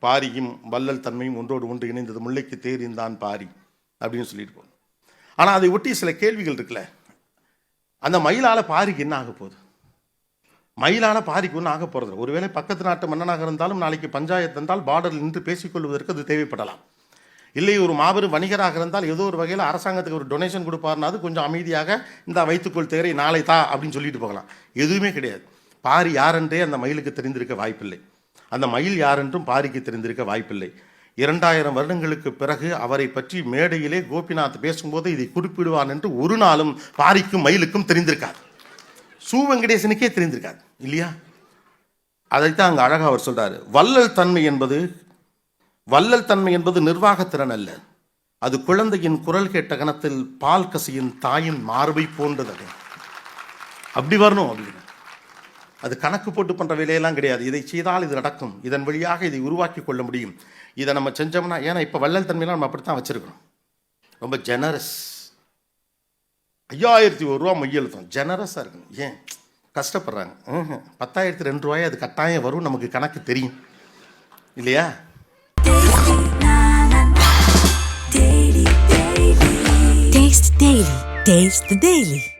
பாரியும் வள்ளல் தன்மையும் ஒன்றோடு ஒன்று இணைந்தது. முல்லைக்கு தேரிந்தான் பாரி அப்படின்னு சொல்லிட்டு போகணும் ஆனால் அதை ஒட்டி சில கேள்விகள் இருக்குல்ல. அந்த மயிலால பாரிக்கு என்ன ஆக போகுது? மயிலால பாரிக்கு ஒன்றும் ஆக போகிறது ஒருவேளை பக்கத்து நாட்டு மன்னனாக இருந்தாலும் நாளைக்கு பஞ்சாயத்து இருந்தால் பார்டரில் நின்று பேசிக்கொள்வதற்கு அது தேவைப்படலாம். இல்லை ஒரு மாபெரும் வணிகராக இருந்தால் ஏதோ ஒரு வகையில் அரசாங்கத்துக்கு ஒரு டொனேஷன் கொடுப்பாருனா அது கொஞ்சம் அமைதியாக இந்த வைத்துக்கொள் தேரை நாளை தா அப்படின்னு சொல்லிட்டு போகலாம். எதுவுமே கிடையாது. பாரி யாரென்றே அந்த மயிலுக்கு தெரிந்திருக்க வாய்ப்பில்லை. அந்த மயில் யாரென்றும் பாரிக்கு தெரிந்திருக்க வாய்ப்பில்லை. இரண்டாயிரம் வருடங்களுக்கு பிறகு அவரை பற்றி மேடையிலே கோபிநாத் பேசும்போது இதை குறிப்பிடுவான் என்று ஒரு நாளும் பாரிக்கும் மயிலுக்கும் தெரிந்திருக்காது. சு வெங்கடேசனுக்கே தெரிந்திருக்காது இல்லையா? அதைத்தான் அங்கே அழகாக அவர் சொல்றாரு. வள்ளல் தன்மை என்பது வள்ளல் தன்மை என்பது நிர்வாகத்திறன் அல்ல. அது குழந்தையின் குரல் கேட்ட கணத்தில் பால் கசியின் தாயின் மார்பை போன்றது அது. அப்படி வரணும் அப்படின்னு அது கணக்கு போட்டு பண்ற வேலையெல்லாம் கிடையாது. இதை செய்தால் இது நடக்கும். இதன் வழியாக இதை உருவாக்கி கொள்ள முடியும். இதை நம்ம செஞ்சோம்னா ஏன்னா இப்போ வள்ளல் தன்மையெல்லாம் நம்ம அப்படித்தான் வச்சிருக்கிறோம். ரொம்ப ஜெனரஸ் ஐயாயிரத்தி ஒரு ரூபா மையெழுத்தம் ஜெனரஸாக இருக்கணும். ஏன்? கஷ்டப்படுறாங்க. பத்தாயிரத்தி ரெண்டு ரூபாய் அது கட்டாயம் வரும். நமக்கு கணக்கு தெரியும். இல்லையா? Taste the Daily.